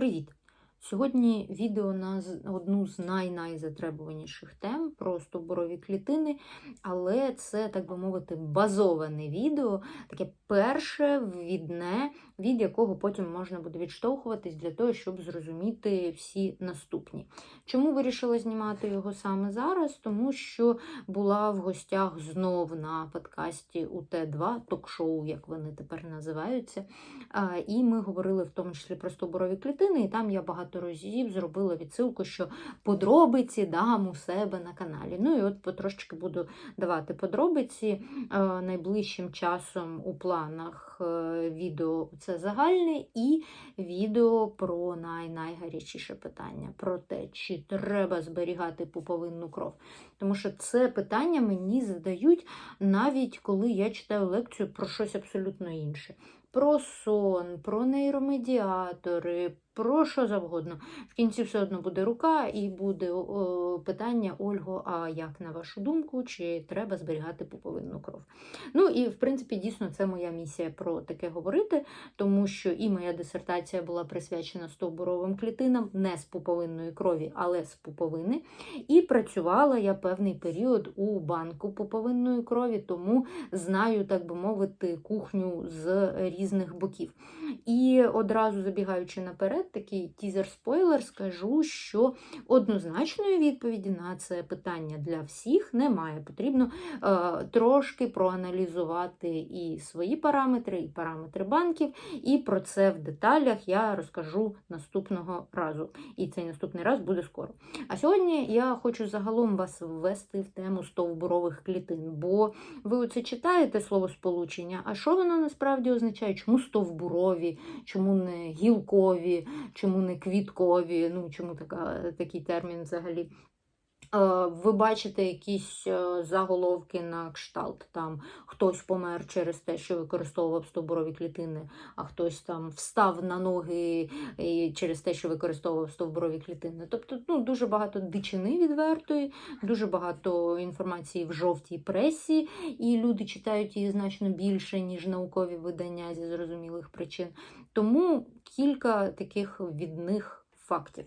Привіт! Сьогодні відео на одну з най-найзатребуваніших тем про стовбурові клітини, але це, так би мовити, базоване відео, таке перше ввідне, від якого потім можна буде відштовхуватись для того, щоб зрозуміти всі наступні. Чому вирішила знімати його саме зараз? Тому що була в гостях знов на подкасті УТ2, ток-шоу, як вони тепер називаються. І ми говорили в тому числі про стовбурові клітини, і там я багато разів зробила відсилку, що подробиці дам у себе на каналі. Ну і от потрошечки буду давати подробиці. Е, Найближчим часом у планах е, відео це загальне і відео про най-найгарячіше питання, про те, чи треба зберігати пуповинну кров. Тому що це питання мені задають навіть коли я читаю лекцію про щось абсолютно інше. Про сон, про нейромедіатори, про що завгодно. В кінці все одно буде рука і буде питання Ольго, а як на вашу думку, чи треба зберігати пуповинну кров? Ну і в принципі, дійсно, це моя місія про таке говорити, тому що і моя дисертація була присвячена стовбуровим клітинам, не з пуповинної крові, але з пуповини. І працювала я певний період у банку пуповинної крові, тому знаю, так би мовити, кухню з різних боків. І одразу забігаючи наперед, такий тізер-спойлер, скажу, що однозначної відповіді на це питання для всіх немає. Потрібно е, трошки проаналізувати і свої параметри, і параметри банків, і про це в деталях я розкажу наступного разу. І цей наступний раз буде скоро. А сьогодні я хочу загалом вас ввести в тему стовбурових клітин, бо ви оце читаєте слово сполучення, а що воно насправді означає? Чому стовбурові, чому не гілкові, чому не квіткові, ну чому така, такий термін взагалі? Е, Ви бачите якісь е, заголовки на кшталт, там хтось помер через те, що використовував стовбурові клітини, а хтось там встав на ноги і через те, що використовував стовбурові клітини. Тобто ну, дуже багато дичини відвертої, дуже багато інформації в жовтій пресі, і люди читають її значно більше, ніж наукові видання зі зрозумілих причин. Тому кілька таких відних фактів.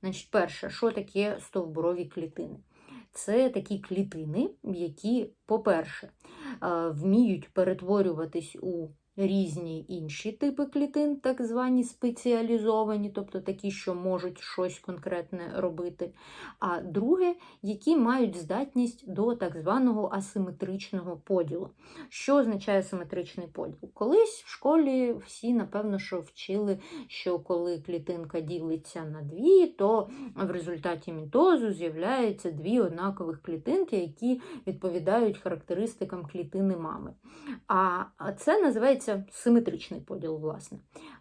Значить, перше, що таке стовбурові клітини? Це такі клітини, які, по-перше, вміють перетворюватись у різні інші типи клітин, так звані спеціалізовані, тобто такі, що можуть щось конкретне робити. А друге, які мають здатність до так званого асиметричного поділу. Що означає асиметричний поділ? Колись в школі всі, напевно, що вчили, що коли клітинка ділиться на дві, то в результаті мітозу з'являються дві однакових клітинки, які відповідають характеристикам клітини мами. А це називається симетричний поділ, власне.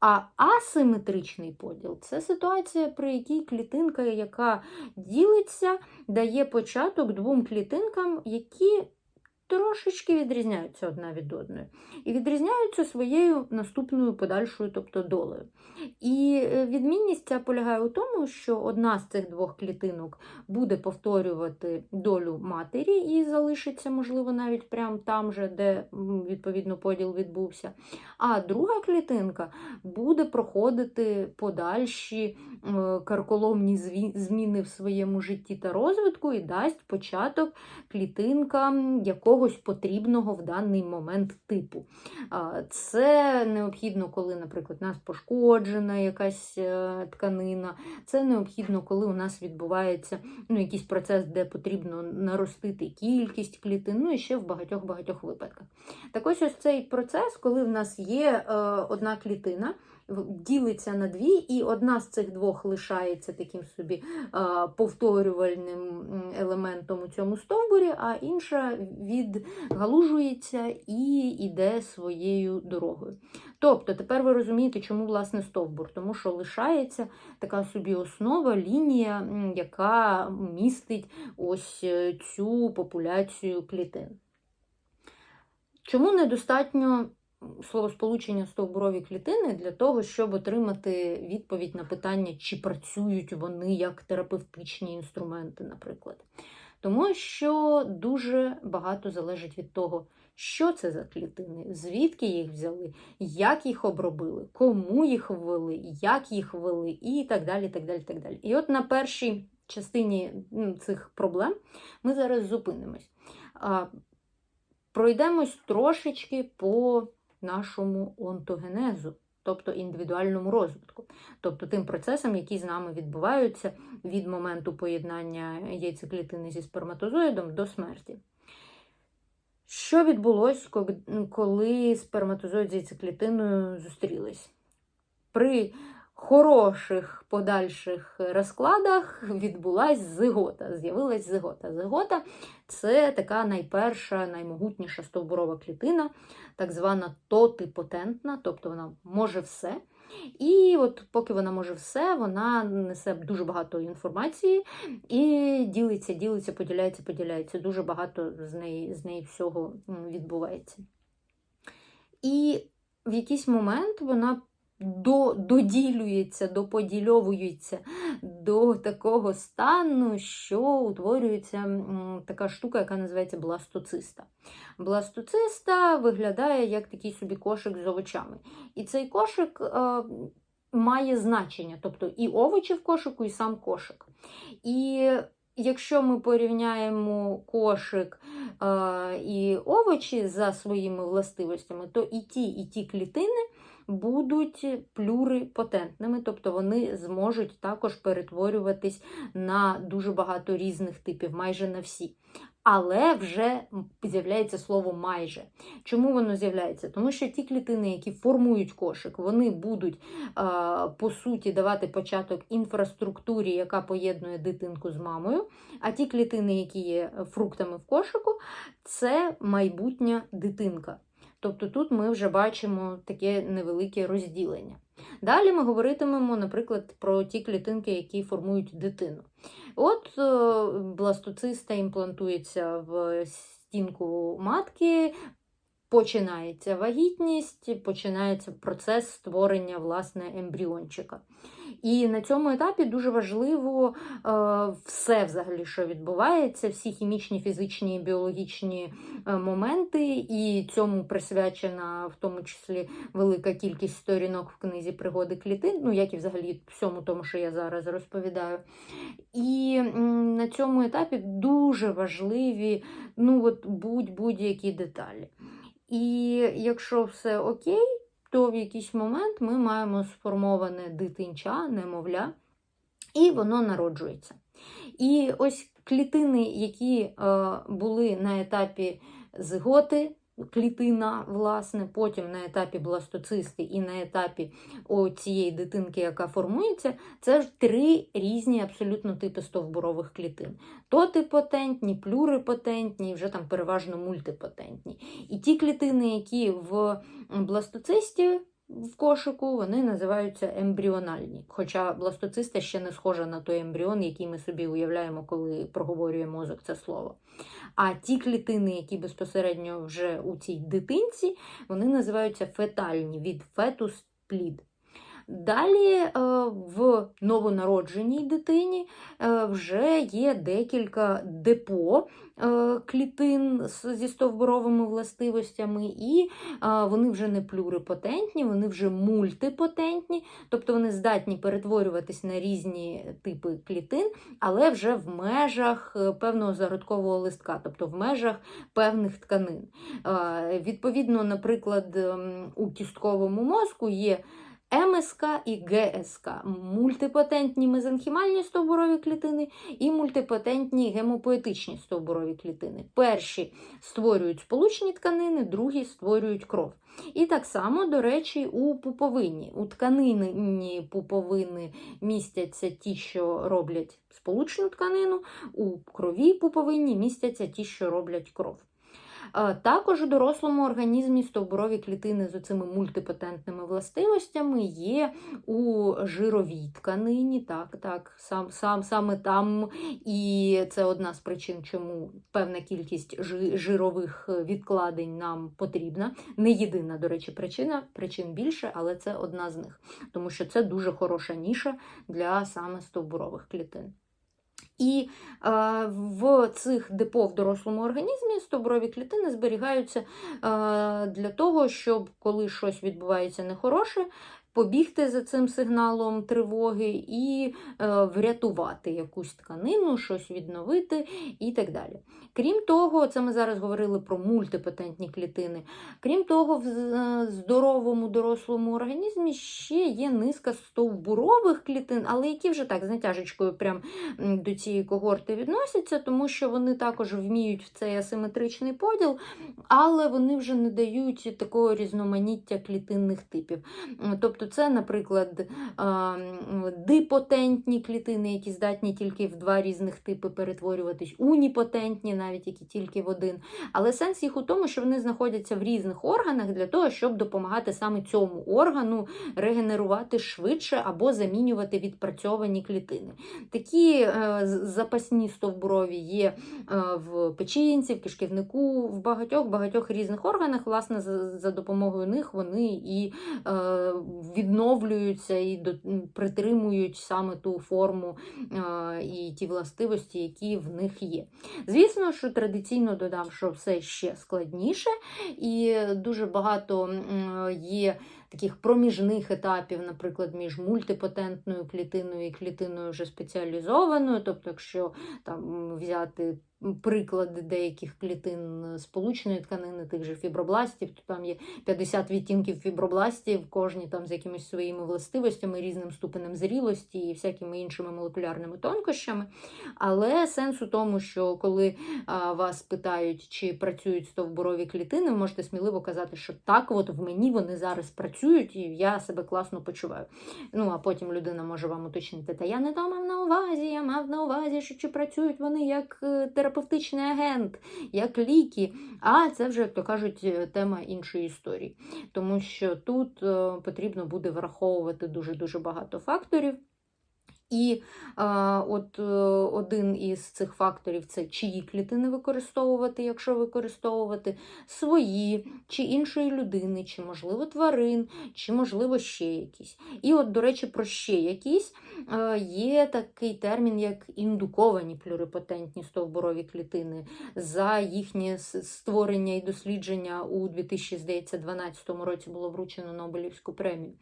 А асиметричний поділ це ситуація, при якій клітинка, яка ділиться, дає початок двом клітинкам, які трошечки відрізняються одна від одної. І відрізняються своєю наступною подальшою, тобто долею. І е, відмінність ця полягає у тому, що одна з цих двох клітинок буде повторювати долю матері і залишиться, можливо, навіть прямо там же, де відповідно поділ відбувся. А друга клітинка буде проходити подальші е, карколомні зміни в своєму житті та розвитку і дасть початок клітинкам якогось потрібного в даний момент типу. Це необхідно, коли, наприклад, у нас пошкоджена якась е, тканина. Це необхідно, коли у нас відбувається ну, якийсь процес, де потрібно наростити кількість клітин, ну і ще в багатьох-багатьох випадках. Так ось ось цей процес, коли в нас є е, одна клітина, ділиться на дві, і одна з цих двох лишається таким собі повторювальним елементом у цьому стовбурі, а інша відгалужується і йде своєю дорогою. Тобто, тепер ви розумієте, чому власне стовбур, тому що лишається така собі основа, лінія, яка містить ось е, цю популяцію клітин. Чому недостатньо словосполучення стовбурові клітини для того, щоб отримати відповідь на питання, чи працюють вони як терапевтичні інструменти, наприклад? Тому що дуже багато залежить від того, що це за клітини, звідки їх взяли, як їх обробили, кому їх ввели, як їх ввели, і так далі. так далі, так далі. І от на першій частині цих проблем ми зараз зупинимось. Пройдемось трошечки по нашому онтогенезу, тобто індивідуальному розвитку, тобто тим процесам, які з нами відбуваються від моменту поєднання яйцеклітини зі сперматозоїдом до смерті. Що відбулося, коли сперматозоїд з яйцеклітиною зустрілись? При хороших подальших розкладах відбулася зигота. З'явилась зигота. Зигота це така найперша, наймогутніша стовбурова клітина, так звана тотипотентна, тобто вона може все. І от поки вона може все, вона несе дуже багато інформації і ділиться, ділиться, поділяється, поділяється. Дуже багато з неї, з неї всього відбувається. І в якийсь момент вона до, доділюється, доподільовується до такого стану, що утворюється така штука, яка називається бластоциста. Бластоциста виглядає як такий собі кошик з овочами. І цей кошик е, має значення, тобто і овочі в кошику, і сам кошик. І Якщо ми порівняємо кошик е, і овочі за своїми властивостями, то і ті, і ті клітини будуть плюрипотентними, тобто вони зможуть також перетворюватись на дуже багато різних типів, майже на всі. Але вже з'являється слово майже. Чому воно з'являється? Тому що ті клітини, які формують кошик, вони будуть, по суті, давати початок інфраструктурі, яка поєднує дитинку з мамою. А ті клітини, які є фруктами в кошику, це майбутня дитинка. Тобто тут ми вже бачимо таке невелике розділення. Далі ми говоритимемо, наприклад, про ті клітинки, які формують дитину. От е, бластоциста імплантується в стінку матки, починається вагітність, починається процес створення власне ембріончика. І на цьому етапі дуже важливо е, все, взагалі, що відбувається, всі хімічні, фізичні, біологічні е, моменти, і цьому присвячена в тому числі велика кількість сторінок в книзі пригоди клітин, ну як і взагалі всьому тому, що я зараз розповідаю. І на цьому етапі дуже важливі ну от будь-будь-які деталі. І якщо все окей, то в якийсь момент ми маємо сформоване дитинча, немовля, і воно народжується. І ось клітини, які е, були на етапі зиготи, клітина, власне, потім на етапі бластоцисти і на етапі цієї дитинки, яка формується, це ж три різні абсолютно типи стовбурових клітин. Тотипотентні, плюрипотентні, вже там переважно мультипотентні. І ті клітини, які в бластоцисті в кошику вони називаються ембріональні. Хоча бластоциста ще не схожа на той ембріон, який ми собі уявляємо, коли проговорює мозок це слово. А ті клітини, які безпосередньо вже у цій дитинці, вони називаються фетальні від фетус плід. Далі е, в новонародженій дитині е, вже є декілька депо е, клітин зі стовбуровими властивостями, і вони вже не плюрипотентні, вони вже мультипотентні, тобто вони здатні перетворюватись на різні типи клітин, але вже в межах певного зародкового листка, тобто в межах певних тканин. Відповідно, наприклад, ем, у кістковому мозку є МСК і ГСК мультипотентні мезенхімальні стовбурові клітини і мультипотентні гемопоетичні стовбурові клітини. Перші створюють сполучні тканини, другі створюють кров. І так само, до речі, у пуповині. У тканині пуповини містяться ті, що роблять сполучну тканину, у крові пуповині містяться ті, що роблять кров. Також у дорослому організмі стовбурові клітини з цими мультипотентними властивостями є у жировій тканині. Так, так, сам, сам, Саме там, і це одна з причин, чому певна кількість жирових відкладень нам потрібна. Не єдина, до речі, причина, причин більше, але це одна з них, тому що це дуже хороша ніша для саме стовбурових клітин. І е, в цих депо в дорослому організмі стоброві клітини зберігаються е, для того, щоб коли щось відбувається нехороше, побігти за цим сигналом тривоги і е, врятувати якусь тканину, щось відновити і так далі. Крім того, це ми зараз говорили про мультипотентні клітини. Крім того, в здоровому дорослому організмі ще є низка стовбурових клітин, але які вже так з натяжечкою прям до цієї когорти відносяться, тому що вони також вміють в цей асиметричний поділ, але вони вже не дають такого різноманіття клітинних типів. М, Тобто, це, наприклад, дипотентні клітини, які здатні тільки в два різних типи перетворюватись, уніпотентні, навіть які тільки в один. Але сенс їх у тому, що вони знаходяться в різних органах для того, щоб допомагати саме цьому органу регенерувати швидше або замінювати відпрацьовані клітини. Такі е, запасні стовбурові є е, в печінці, в кишківнику, в багатьох багатьох різних органах. Власне, за, допомогою них вони і е, відновлюються і притримують саме ту форму е, і ті властивості, які в них є. Звісно, що традиційно додам, що все ще складніше, і дуже багато є таких проміжних етапів, наприклад, між мультипотентною клітиною і клітиною вже спеціалізованою. Тобто, якщо там взяти приклади деяких клітин сполучної тканини, тих же фібробластів, то там є 50 відтінків фібробластів, кожні там з якимись своїми властивостями, різним ступенем зрілості і всякими іншими молекулярними тонкощами. Але сенс у тому, що коли а, вас питають, чи працюють стовбурові клітини, ви можете сміливо казати, що так, от в мені вони зараз працюють, і я себе класно почуваю. Ну, а потім людина може вам уточнити, та я не то мав на увазі, я мав на увазі, що чи працюють вони як е, терапевтичний агент, як ліки. А це вже, як то кажуть, е, тема іншої історії. Тому що тут е, потрібно буде враховувати дуже-дуже багато факторів. І от е, один із цих факторів це чиї клітини використовувати, якщо використовувати свої, чи іншої людини, чи, можливо, тварин, чи, можливо, ще якісь. І от, до речі, про ще якісь е, є такий термін, як індуковані плюрипотентні стовбурові клітини. За їхнє створення і дослідження у 2012 році було вручено Нобелівську премію.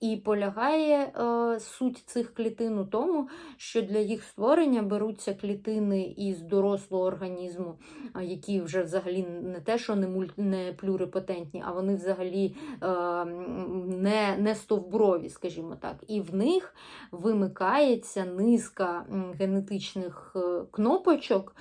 І полягає е, суть цих клітин тому, що для їх створення беруться клітини із дорослого організму, які вже взагалі не те, що не, муль... не плюрипотентні, а вони взагалі е, не, не стовбурові, скажімо так. І в них вимикається низка генетичних е, кнопочок,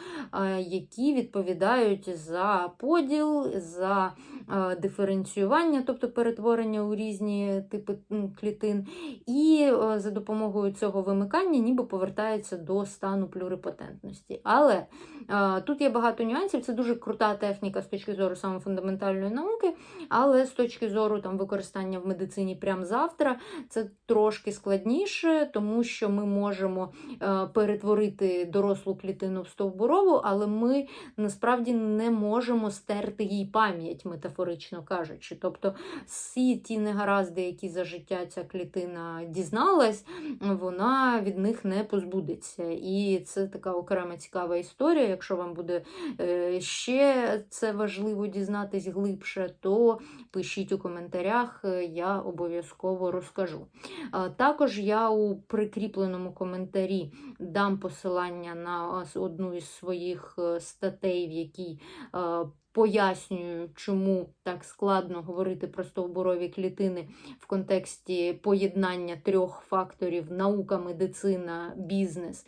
які відповідають за поділ, за е, диференціювання, тобто перетворення у різні типи клітин. І е, за допомогою цього вимикання ніби повертається до стану плюрипотентності. Але е, тут є багато нюансів. Це дуже крута техніка з точки зору саме фундаментальної науки, але з точки зору там, використання в медицині прямо завтра це трошки складніше, тому що ми можемо е, перетворити дорослу клітину в стовбурову, але ми насправді не можемо стерти їй пам'ять, метафорично кажучи. Тобто всі ті негаразди, які за життя ця клітина дізналась, вона від них не позбудеться. І це така окрема цікава історія. Якщо вам буде е, ще це важливо дізнатись глибше, то пишіть у коментарях, е, я обов'язково розкажу. Також я у прикріпленому коментарі дам посилання на одну із своїх е, статей, в якій пояснюю, чому так складно говорити про стовбурові клітини в контексті поєднання трьох факторів наука, медицина, бізнес,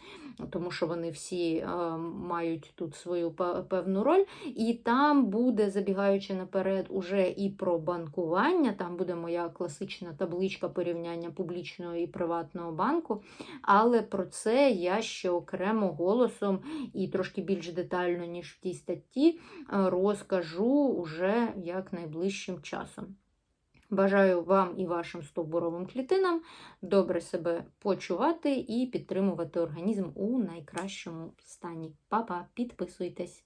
тому що вони всі е, мають тут свою певну роль. І там буде, забігаючи наперед, уже і про банкування. Там буде моя класична табличка порівняння публічного і приватного банку. Але про це я ще окремо голосом і трошки більш детально, ніж в тій статті, е, розкажу уже як найближчим часом. Бажаю вам і вашим стовбуровим клітинам добре себе почувати і підтримувати організм у найкращому стані. Па-па, підписуйтесь!